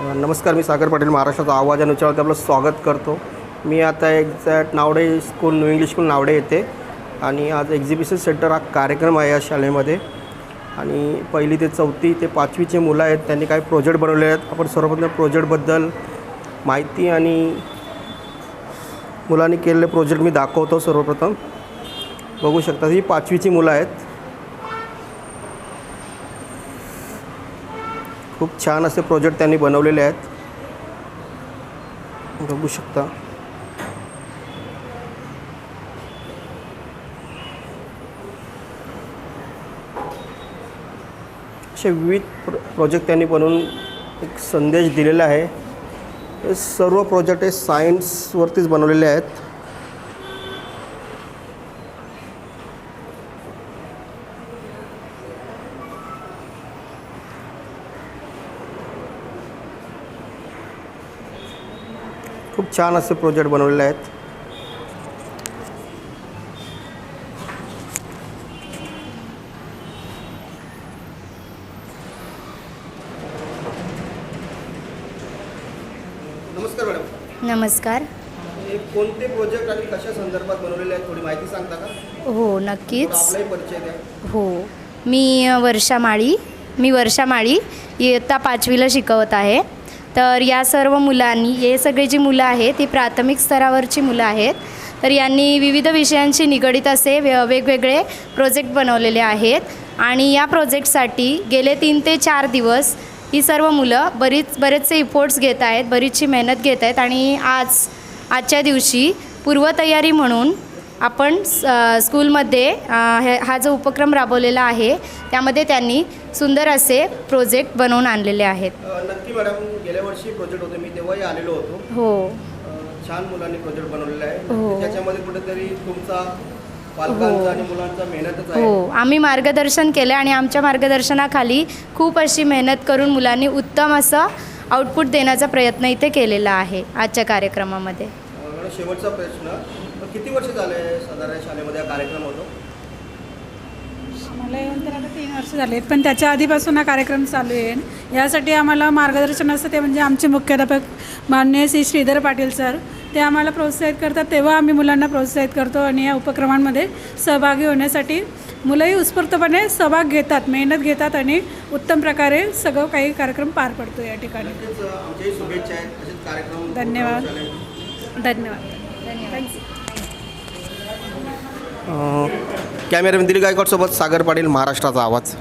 नमस्कार मी सागर पाटील महाराष्ट्राचा आवाज आणि आपलं स्वागत करतो. मी आता exact Navade school new English school Navade येते आणि आज एक्झिबिशन सेंटर हा कार्यक्रम आहे या शाळेमध्ये. आणि पहिली ते चौथी ते पाचवीचे मुलं आहेत त्यांनी काही प्रोजेक्ट बनवले आहेत. आपण सर्वप्रथम प्रोजेक्टबद्दल माहिती आणि मुलांनी केलेले प्रोजेक्ट मी दाखवतो सर्वप्रथम. बघू शकता ही पाचवीची मुलं आहेत. खूप छान असे प्रोजेक्ट त्यांनी बनवलेले बघू शकता. विविध प्र प्रोजेक्ट त्यांनी बनवून एक संदेश दिलेला हे सर्व प्रोजेक्ट हे सायन्सवरतीच बनवलेले आहेत. खूप छान असे प्रोजेक्ट बनवलेले आहेत. नमस्कार मॅडम. नमस्कार. हे कोणते प्रोजेक्ट आणि कशा संदर्भात बनवलेले आहेत थोडी माहिती सांगता का? हो नक्कीच. आपलाही परिचय द्या. हो. मी वर्षा माळी मी वर्षा माळी इयत्ता पाचवीला शिकवत आहे. तर या सर्व मुलांनी हे सगळे जी मुलं आहेत ती प्राथमिक स्तरावरची मुलं आहेत. तर यांनी विविध विषयांशी निगडित असे वे वेगवेगळे प्रोजेक्ट बनवलेले आहेत. आणि या प्रोजेक्टसाठी गेले तीन ते चार दिवस ही सर्व मुलं बरीच बरेचसे इफोर्ट्स घेत आहेत बरीचशी मेहनत घेत आहेत. आणि आज आजच्या दिवशी पूर्वतयारी म्हणून आपण स्कूलमध्ये हे हा जो उपक्रम राबवलेला आहे त्यामध्ये त्यांनी सुंदर असे प्रोजेक्ट बनवून आणलेले आहेत. नक्की मॅडम गेल्या वर्षी प्रोजेक्ट होते. मी तेव्हाही आलेलो होतो. हो. छान मुलांनी प्रोजेक्ट बनवलेला आहे. हो. त्याच्यामध्ये कुठेतरी तुमचा आहे. हो. आम्ही मार्गदर्शन केलं आणि आमच्या मार्गदर्शनाखाली खूप अशी मेहनत करून मुलांनी उत्तम असं आउटपुट देण्याचा प्रयत्न इथे केलेला आहे आजच्या कार्यक्रमामध्ये. शेवटचा प्रश्न किती वर्ष झाले साधारण शाळेमध्ये हा कार्यक्रम होतो? मला येऊन तर आता तीन वर्ष झाले पण त्याच्या आधीपासून हा कार्यक्रम चालू आहे. यासाठी आम्हाला मार्गदर्शन असतं ते म्हणजे आमचे मुख्याध्यापक माननीय श्री श्रीधर पाटील सर ते आम्हाला प्रोत्साहित करतात. तेव्हा आम्ही मुलांना प्रोत्साहित करतो आणि या उपक्रमांमध्ये सहभागी होण्यासाठी मुलंही उत्स्फूर्तपणे सहभाग घेतात मेहनत घेतात आणि उत्तम प्रकारे सगळं काही कार्यक्रम पार पडतो या ठिकाणी. शुभेच्छा कार्यक्रम धन्यवाद. धन्यवाद. कॅमेरामॅन गायकवाडसोबत सागर पाटील महाराष्ट्राचा आवाज.